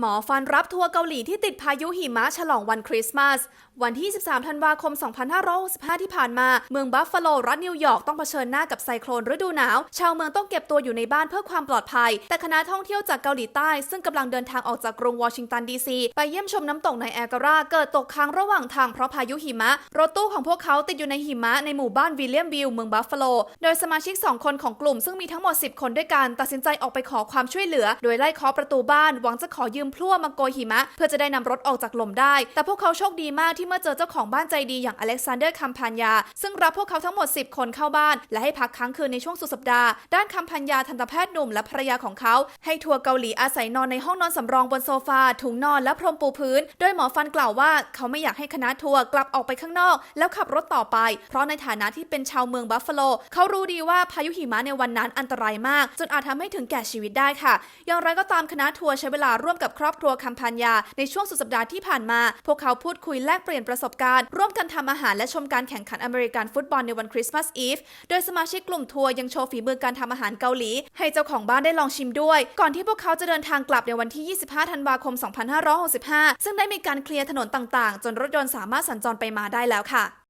หมอฟันรับทัวร์เกาหลีที่ติดพายุหิมะฉลองวันคริสต์มาส วันที่ 13 ธันวาคม 2565 ที่ผ่านมา เมืองบัฟฟาโล รัฐนิวยอร์กต้องเผชิญหน้ากับไซโคลนฤดูหนาว ชาวเมืองต้องเก็บตัวอยู่ในบ้านเพื่อความปลอดภัย แต่คณะท่องเที่ยวจากเกาหลีใต้ ซึ่งกำลังเดินทางออกจากกรุงวอชิงตันดีซีไปเยี่ยมชมน้ำตกในแอการาเกิดตกค้างระหว่างทางเพราะพายุหิมะ รถตู้ของพวกเขาติดอยู่ในหิมะในหมู่บ้านวิลเลียมวิลเมืองบัฟฟาโล โดยสมาชิก 2 คนของกลุ่มซึ่งมีทั้งหมด 10 คนด้วยกันตัดสินใจออกไปขอความช่วยเหลือ โดยไล่เคาะประตูบ้านหวังจะขอยืมพลั่วมาโกยหิมะ เพื่อจะได้นำรถออกจากหล่มได้ แต่พวกเขาโชคดีมากที่เมื่อเจอเจ้าของบ้านใจดีอย่างอเล็กซานเดอร์คัมพันยา ซึ่งรับพวกเขาทั้งหมด 10 คนเข้าบ้าน และให้พักค้างคืนในช่วงสุดสัปดาห์ ด้านคัมพันยาทันตแพทย์หนุ่มและภรรยาของเขา ให้ทัวร์เกาหลีอาศัยนอนในห้องนอนสำรองบนโซฟาถุงนอนและพรมปูพื้น โดยหมอฟันกล่าวว่าเขาไม่อยากให้คณะทัวร์กลับออกไปข้างนอก แล้วขับรถต่อไป เพราะในฐานะที่เป็นชาวเมืองบัฟฟาโลเขารู้ดีว่าพายุหิมะในวันนั้นอันตรายมาก จนอาจทำให้ถึงแก่ชีวิตได้ค่ะ อย่างไรก็ตามคณะทัวร์ใช้เวลาร่วมกับครอบครัวคัมพันยาในช่วงสุดสัปดาห์ที่ผ่านมา พวกเขาพูดคุยแลกเปลี่ยนประสบการณ์ ร่วมกันทำอาหารและชมการแข่งขันอเมริกันฟุตบอลในวันคริสต์มาสอีฟ โดยสมาชิกกลุ่มทัวร์ยังโชว์ฝีมือการทำอาหารเกาหลี ให้เจ้าของบ้านได้ลองชิมด้วย ก่อนที่พวกเขาจะเดินทางกลับในวันที่ 25 ธันวาคม 2565 ซึ่งได้มีการเคลียร์ถนนต่างๆ จนรถยนต์สามารถสัญจรไปมาได้แล้วค่ะ